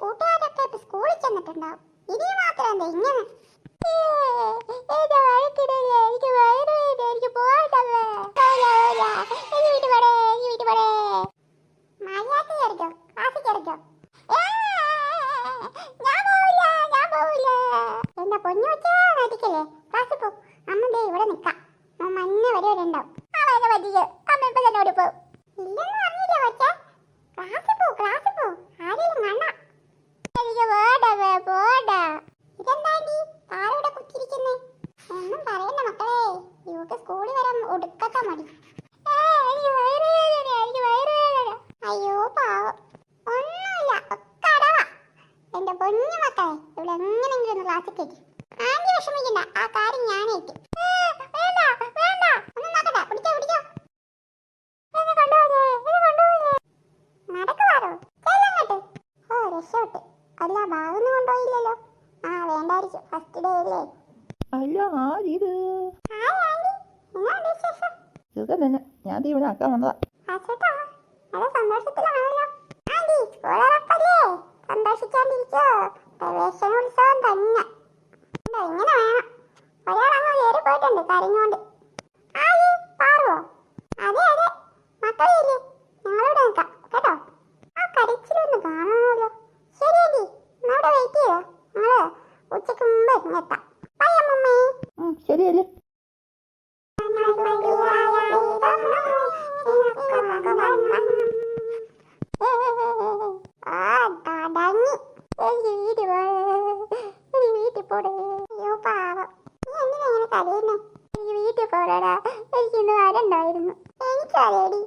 കൂട്ടുകാരൊക്കെ ഇപ്പൊ സ്കൂളിൽ ചെന്നിട്ടുണ്ടാവും. ഇനി മാത്രം എന്താ ഇങ്ങനെ? ഞാൻ പോവില്ല. ഞാൻ പോവില്ല. എന്റെ പൊന്നു വെച്ചാ നടിക്കല്ലേ ക്ലാസ്സിൽ പോ അമ്മ ദേ ഇവിടെ നിക്കാം മഞ്ഞ വരെ ഇവിടെ ഉണ്ടാവും അമ്മ ഇപ്പൊ തന്നെ ഓടി പോകും ഇല്ലെന്ന് പറഞ്ഞില്ലേ കൊച്ചേ? ക്ലാസ്സിൽ പോ ക്ലാസ്സിൽ പോ ആരെങ്കിലും കണ്ട. എനിക്ക് പോടാ പോടാ ഇതെന്താണ്ടി കുത്തിരിക്കുന്നേ? ഒന്നും പറയണ്ട മക്കളെ. ഇവക്ക് സ്കൂളിൽ വരാൻ ഒടുക്കത്ത മടി. അയ്യോ പാവം. ഒന്നുമില്ല ഒക്കെ അടവാ. എന്റെ പൊന്നു മക്കളെ ഇവിടെ എങ്ങനെങ്കിലും ഒന്ന് ക്ലാസ്സിൽ കയറ്റി വിഷമിക്കണ്ട ആ കാര്യം ഓ രക്ഷപ്പെട്ട്. അല്ല ബാഗൊന്നും കൊണ്ടുപോയില്ലല്ലോ. ആ വേണ്ടായിരിക്കും. ഫസ്റ്റ് ഡേ അല്ലേ? അല്ല ആരിത്? സുഖം തന്നെ. ഞാൻ ദേ ഇവിടെ ആക്കാൻ വന്നതാ. സന്തോഷിക്കാണ്ടിരിക്കോ. പ്രവേശനോത്സവം തന്നെ. നിൽപ്പുണ്ട് കരഞ്ഞോണ്ട് ആയി പാറുവോ? അതെ അതെ. മക്കളില്ലേ ഞങ്ങളോട് നിൽക്കാം കേട്ടോ? ആ കരച്ചിലൊന്ന് കാണണമല്ലോ ശരി ആന്റി അവിടെ വെയിറ്റ് ചെയ്തോ ഞങ്ങൾ ഉച്ചയ്ക്ക് മുമ്പ് എത്താം. ബൈ അമ്മമ്മേ. ശരിയല്ലേ ഒരു വീട്ടിൽ പോടേ. തലേന്ന് എനിക്ക് വീട്ടിൽ പോകടാ എനിക്കിന്ന് വരണ്ടായിരുന്നു. എനിക്കറിയടി.